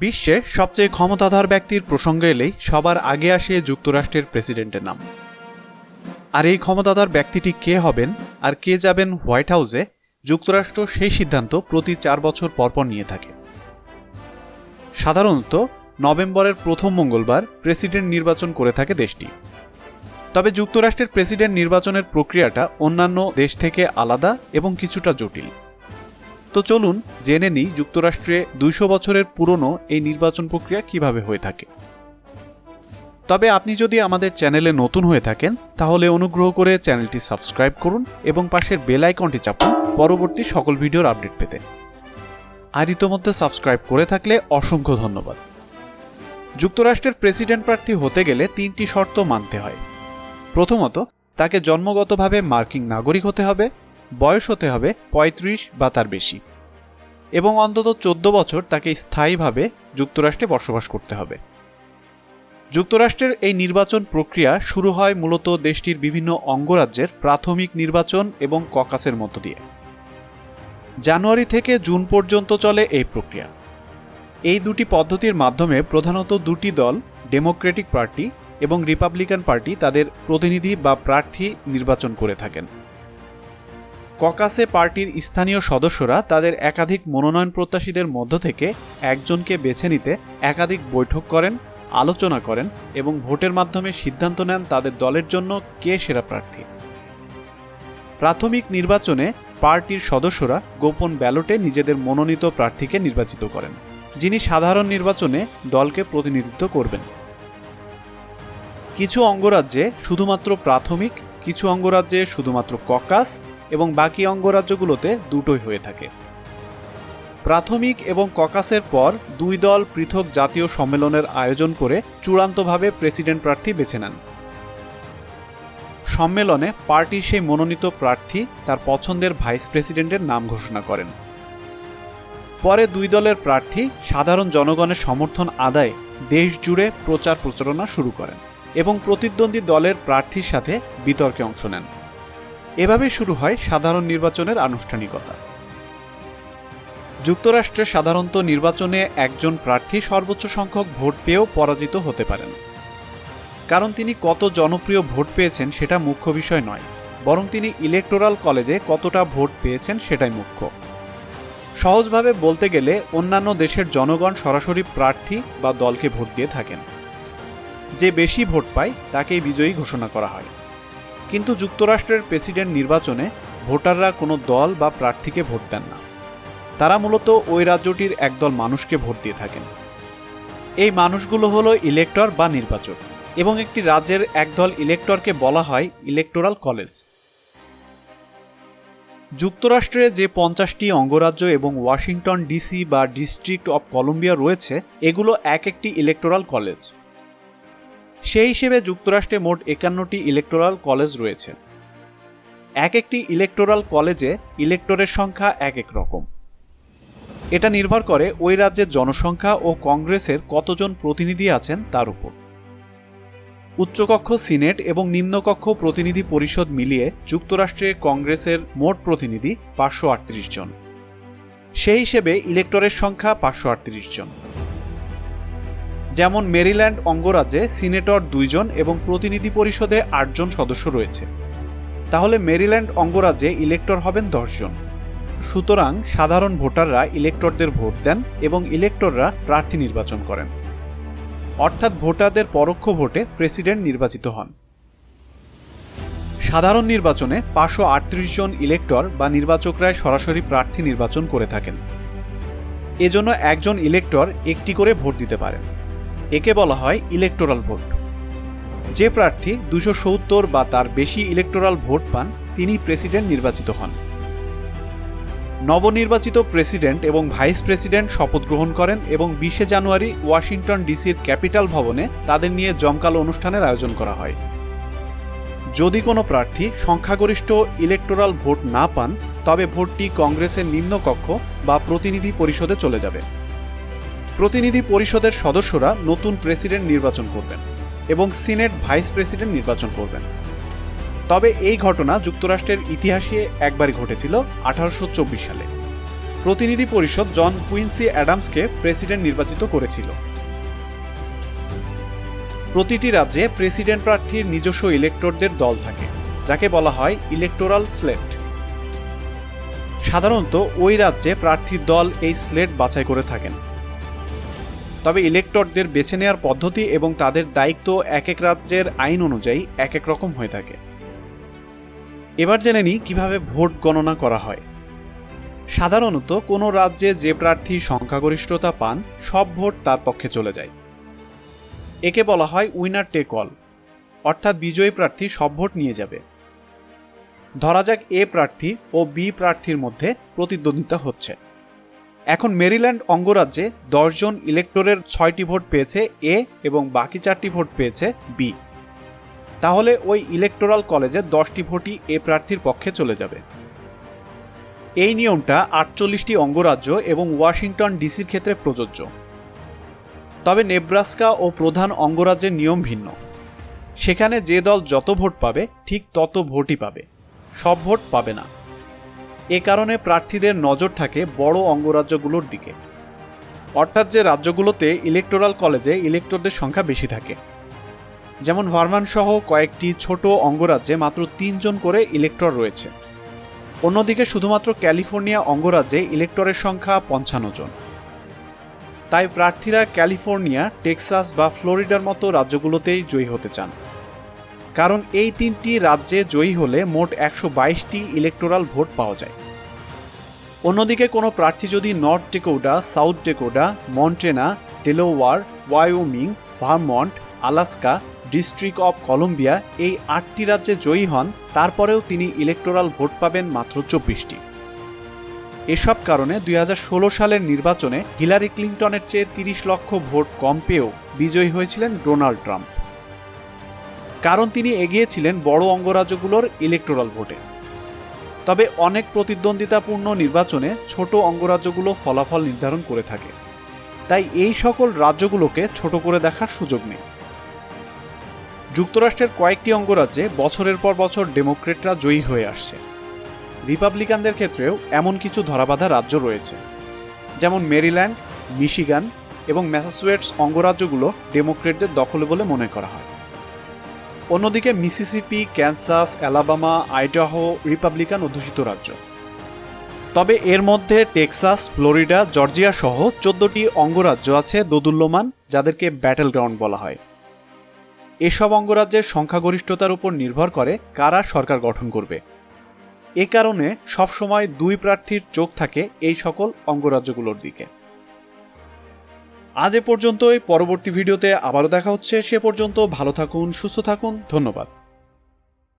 বিশ্বে সবচেয়ে ক্ষমতাধর ব্যক্তির প্রসঙ্গ এলেই সবার আগে আসে যুক্তরাষ্ট্রের প্রেসিডেন্টের নাম। আর এই ক্ষমতাধর ব্যক্তিটি কে হবেন আর কে যাবেন হোয়াইট হাউসে, যুক্তরাষ্ট্র সেই সিদ্ধান্ত প্রতি চার বছর পরপর নিয়ে থাকে। সাধারণত নভেম্বরের প্রথম মঙ্গলবার প্রেসিডেন্ট নির্বাচন করে থাকে দেশটি। তবে যুক্তরাষ্ট্রের প্রেসিডেন্ট নির্বাচনের প্রক্রিয়াটা অন্যান্য দেশ থেকে আলাদা এবং কিছুটা জটিল। তো চলুন জেনে নিই যুক্তরাষ্ট্রে দুইশো বছরের পুরনো এই নির্বাচন প্রক্রিয়া কীভাবে হয়ে থাকে। তবে আপনি যদি আমাদের চ্যানেলে নতুন হয়ে থাকেন, তাহলে অনুগ্রহ করে চ্যানেলটি সাবস্ক্রাইব করুন এবং পাশের বেল আইকনটি চাপুন পরবর্তী সকল ভিডিওর আপডেট পেতে। আর ইতোমধ্যে সাবস্ক্রাইব করে থাকলে অসংখ্য ধন্যবাদ। যুক্তরাষ্ট্রের প্রেসিডেন্ট প্রার্থী হতে গেলে তিনটি শর্ত মানতে হয়। প্রথমত, তাকে জন্মগতভাবে মার্কিন নাগরিক হতে হবে বয়স হতে হবে ৩৫ বা তার বেশি। এবং অন্তত চোদ্দ বছর তাকে স্থায়ীভাবে যুক্তরাষ্ট্রে বসবাস করতে হবে। যুক্তরাষ্ট্রের এই নির্বাচন প্রক্রিয়া শুরু হয় মূলত দেশটির বিভিন্ন অঙ্গরাজ্যের প্রাথমিক নির্বাচন এবং ককাসের মধ্য দিয়ে। জানুয়ারি থেকে জুন পর্যন্ত চলে এই প্রক্রিয়া। এই দুটি পদ্ধতির মাধ্যমে প্রধানত দুটি দল, ডেমোক্রেটিক পার্টি এবং রিপাবলিকান পার্টি, তাদের প্রতিনিধি বা প্রার্থী নির্বাচন করে থাকেন। ককাসে পার্টির স্থানীয় সদস্যরা তাদের একাধিক মনোনয়ন প্রত্যাশীদের মধ্য থেকে একজনকে বেছে নিতে একাধিক বৈঠক করেন, আলোচনা করেন এবং ভোটের মাধ্যমে সিদ্ধান্ত নেন তাদের দলের জন্য কে সেরা প্রার্থী। প্রাথমিক নির্বাচনে পার্টির সদস্যরা গোপন ব্যালটে নিজেদের মনোনীত প্রার্থীকে নির্বাচিত করেন, যিনি সাধারণ নির্বাচনে দলকে প্রতিনিধিত্ব করবেন। কিছু অঙ্গরাজ্যে শুধুমাত্র প্রাথমিক, কিছু অঙ্গরাজ্যে শুধুমাত্র ককাস এবং বাকি অঙ্গরাজ্যগুলোতে দুটোই হয়ে থাকে। প্রাথমিক এবং ককাসের পর দুই দল পৃথক জাতীয় সম্মেলনের আয়োজন করে চূড়ান্তভাবে প্রেসিডেন্ট প্রার্থী বেছে নেন। সম্মেলনে পার্টির সেই মনোনীত প্রার্থী তার পছন্দের ভাইস প্রেসিডেন্টের নাম ঘোষণা করেন। পরে দুই দলের প্রার্থী সাধারণ জনগণের সমর্থন আদায়ে দেশ জুড়ে প্রচার প্রচারণা শুরু করেন এবং প্রতিদ্বন্দ্বী দলের প্রার্থীর সাথে বিতর্কে অংশ নেন। এভাবে শুরু হয় সাধারণ নির্বাচনের আনুষ্ঠানিকতা। যুক্তরাষ্ট্রে সাধারণত নির্বাচনে একজন প্রার্থী সর্বোচ্চ সংখ্যক ভোট পেয়েও পরাজিত হতে পারেন। কারণ তিনি কত জনপ্রিয় ভোট পেয়েছেন সেটা মুখ্য বিষয় নয়, বরং তিনি ইলেকটোরাল কলেজে কতটা ভোট পেয়েছেন সেটাই মুখ্য। সহজভাবে বলতে গেলে অন্যান্য দেশের জনগণ সরাসরি প্রার্থী বা দলকে ভোট দিয়ে থাকেন। যে বেশি ভোট পায় তাকেই বিজয়ী ঘোষণা করা হয়। কিন্তু যুক্তরাষ্ট্রের প্রেসিডেন্ট নির্বাচনে ভোটাররা কোনো দল বা প্রার্থীকে ভোট দেন না। তারা মূলত ওই রাজ্যটির একদল মানুষকে ভোট দিয়ে থাকেন। এই মানুষগুলো হলো ইলেক্টর বা নির্বাচক এবং একটি রাজ্যের একদল ইলেক্টরকে বলা হয় ইলেকটোরাল কলেজ। যুক্তরাষ্ট্রে যে পঞ্চাশটি অঙ্গরাজ্য এবং ওয়াশিংটন ডিসি বা ডিস্ট্রিক্ট অব কলম্বিয়া রয়েছে, এগুলো এক একটি ইলেকটোরাল কলেজ। সেই হিসেবে যুক্তরাষ্ট্রে মোট একান্নটি ইলেকটোরাল কলেজ রয়েছে। এক একটি ইলেকটোরাল কলেজে ইলেক্টরের সংখ্যা এক এক রকম। এটা নির্ভর করে ওই রাজ্যের জনসংখ্যা ও কংগ্রেসের কতজন প্রতিনিধি আছেন তার উপর। উচ্চকক্ষ সিনেট এবং নিম্নকক্ষ প্রতিনিধি পরিষদ মিলিয়ে যুক্তরাষ্ট্রে কংগ্রেসের মোট প্রতিনিধি পাঁচশো আটত্রিশ জন। সেই হিসেবে ইলেক্টরের সংখ্যা পাঁচশো আটত্রিশ জন। যেমন মেরিল্যান্ড অঙ্গরাজ্যে সিনেটর দুইজন এবং প্রতিনিধি পরিষদে আটজন সদস্য রয়েছে। তাহলে মেরিল্যান্ড অঙ্গরাজ্যে ইলেক্টর হবেন দশজন। সুতরাং সাধারণ ভোটাররা ইলেক্টরদের ভোট দেন এবং ইলেক্টররা প্রার্থী নির্বাচন করেন। অর্থাৎ ভোটারদের পরোক্ষ ভোটে প্রেসিডেন্ট নির্বাচিত হন। সাধারণ নির্বাচনে পাঁচশো আটত্রিশ জন ইলেক্টর বা নির্বাচকরাই সরাসরি প্রার্থী নির্বাচন করে থাকেন। এজন্য একজন ইলেক্টর একটি করে ভোট দিতে পারেন। একে বলা হয় ইলেকটোরাল ভোট যে প্রার্থী দুশো সত্তর বা তার বেশি ইলেকটোরাল ভোট পান, তিনি প্রেসিডেন্ট নির্বাচিত হন। নবনির্বাচিত প্রেসিডেন্ট এবং ভাইস প্রেসিডেন্ট শপথ গ্রহণ করেন এবং বিশে জানুয়ারি ওয়াশিংটন ডিসির ক্যাপিটাল ভবনে তাদের নিয়ে জমকালো অনুষ্ঠানের আয়োজন করা হয়। যদি কোনো প্রার্থী সংখ্যাগরিষ্ঠ ইলেকটোরাল ভোট না পান, তবে ভোটটি কংগ্রেসের নিম্নকক্ষ বা প্রতিনিধি পরিষদে চলে যাবে। প্রতিনিধি পরিষদের সদস্যরা নতুন প্রেসিডেন্ট নির্বাচন করবেন এবং সিনেট ভাইস প্রেসিডেন্ট নির্বাচন করবেন। তবে এই ঘটনা যুক্তরাষ্ট্রের ইতিহাসে একবারই ঘটেছিল আঠারোশো চব্বিশ সালে। প্রতিনিধি পরিষদ জন কুইন্সি অ্যাডামসকে প্রেসিডেন্ট নির্বাচিত করেছিল। প্রতিটি রাজ্যে প্রেসিডেন্ট প্রার্থীর নিজস্ব ইলেক্টরদের দল থাকে, যাকে বলা হয় ইলেকটোরাল স্লেট। সাধারণত ওই রাজ্যে প্রার্থীর দল এই স্লেট বাছাই করে থাকেন। তবে ইলেক্টরদের বেছে নেওয়ার পদ্ধতি এবং তাদের দায়িত্ব এক এক রাজ্যের আইন অনুযায়ী এক এক রকম হয়ে থাকে। এবার জেনে নিই কীভাবে ভোট গণনা করা হয়। সাধারণত কোনো রাজ্যে যে প্রার্থী সংখ্যাগরিষ্ঠতা পান, সব ভোট তার পক্ষে চলে যায়। একে বলা হয় উইনার টেক অল, অর্থাৎ বিজয়ী প্রার্থী সব ভোট নিয়ে যাবে। ধরা যাক এ প্রার্থী ও বি প্রার্থীর মধ্যে প্রতিদ্বন্দ্বিতা হচ্ছে। এখন মেরিল্যান্ড অঙ্গরাজ্যে দশজন ইলেক্টরের ছয়টি ভোট পেয়েছে এ এবং বাকি চারটি ভোট পেয়েছে বি। তাহলে ওই ইলেকটোরাল কলেজে দশটি ভোটই এ প্রার্থীর পক্ষে চলে যাবে। এই নিয়মটা আটচল্লিশটি অঙ্গরাজ্য এবং ওয়াশিংটন ডিসির ক্ষেত্রে প্রযোজ্য। তবে নেব্রাস্কা ও প্রধান অঙ্গরাজ্যের নিয়ম ভিন্ন। সেখানে যে দল যত ভোট পাবে, ঠিক তত ভোটই পাবে। সব ভোট পাবে না। এ কারণে প্রার্থীদের নজর থাকে বড় অঙ্গরাজ্যগুলোর দিকে। অর্থাৎ যে রাজ্যগুলোতে ইলেকটোরাল কলেজে ইলেক্টরদের সংখ্যা বেশি থাকে। যেমন ভার্মান সহ কয়েকটি ছোট অঙ্গরাজ্যে মাত্র তিনজন করে ইলেক্টর রয়েছে। অন্যদিকে শুধুমাত্র ক্যালিফোর্নিয়া অঙ্গরাজ্যে ইলেক্টরের সংখ্যা পঞ্চান্ন জন। তাই প্রার্থীরা ক্যালিফোর্নিয়া, টেক্সাস বা ফ্লোরিডার মতো রাজ্যগুলোতেই জয়ী হতে চান। কারণ এই তিনটি রাজ্যে জয়ী হলে মোট একশো বাইশটি ইলেকটোরাল ভোট পাওয়া যায়। অন্যদিকে কোনো প্রার্থী যদি North Dakota South Dakota Montana Delaware Wyoming Vermont Alaska district of Columbia এই আটটি রাজ্যে জয়ী হন, তারপরেও তিনি ইলেকটোরাল ভোট পাবেন মাত্র চব্বিশটি। এসব কারণে দুই হাজার ষোলো সালের নির্বাচনে হিলারি ক্লিন্টনের চেয়ে তিরিশ লক্ষ ভোট কম পেয়েও বিজয়ী হয়েছিলেন ডোনাল্ড ট্রাম্প। কারণ তিনি এগিয়েছিলেন বড় অঙ্গরাজ্যগুলোর ইলেকটোরাল ভোটে তবে অনেক প্রতিদ্বন্দ্বিতাপূর্ণ নির্বাচনে ছোট অঙ্গরাজ্যগুলো ফলাফল নির্ধারণ করে থাকে। তাই এই সকল রাজ্যগুলোকে ছোট করে দেখার সুযোগ নেই। যুক্তরাষ্ট্রের কয়েকটি অঙ্গরাজ্যে বছরের পর বছর ডেমোক্রেটরা জয়ী হয়ে আসছে। রিপাবলিকানদের ক্ষেত্রেও এমন কিছু ধরাবাধা রাজ্য রয়েছে। যেমন মেরিল্যান্ড, মিশিগান এবং ম্যাসাচুয়েটস অঙ্গরাজ্যগুলো ডেমোক্রেটদের দখলে বলে মনে করা হয়। অন্যদিকে Mississippi, Kansas, Alabama, Idaho, Republican অধ্যুষিত রাজ্য। তবে এর মধ্যে টেক্সাস, ফ্লোরিডা, জর্জিয়া সহ চোদ্দটি অঙ্গরাজ্য আছে দোদুল্যমান, যাদেরকে ব্যাটেল গ্রাউন্ড বলা হয়। এসব অঙ্গরাজ্যের সংখ্যাগরিষ্ঠতার উপর নির্ভর করে কারা সরকার গঠন করবে। এ কারণে সবসময় দুই প্রার্থীর চোখ থাকে এই সকল অঙ্গরাজ্যগুলোর দিকে। আজ এ পর্যন্তই। পরবর্তী ভিডিওতে আবারও দেখা হচ্ছে। সে পর্যন্ত ভালো থাকুন, সুস্থ থাকুন। ধন্যবাদ।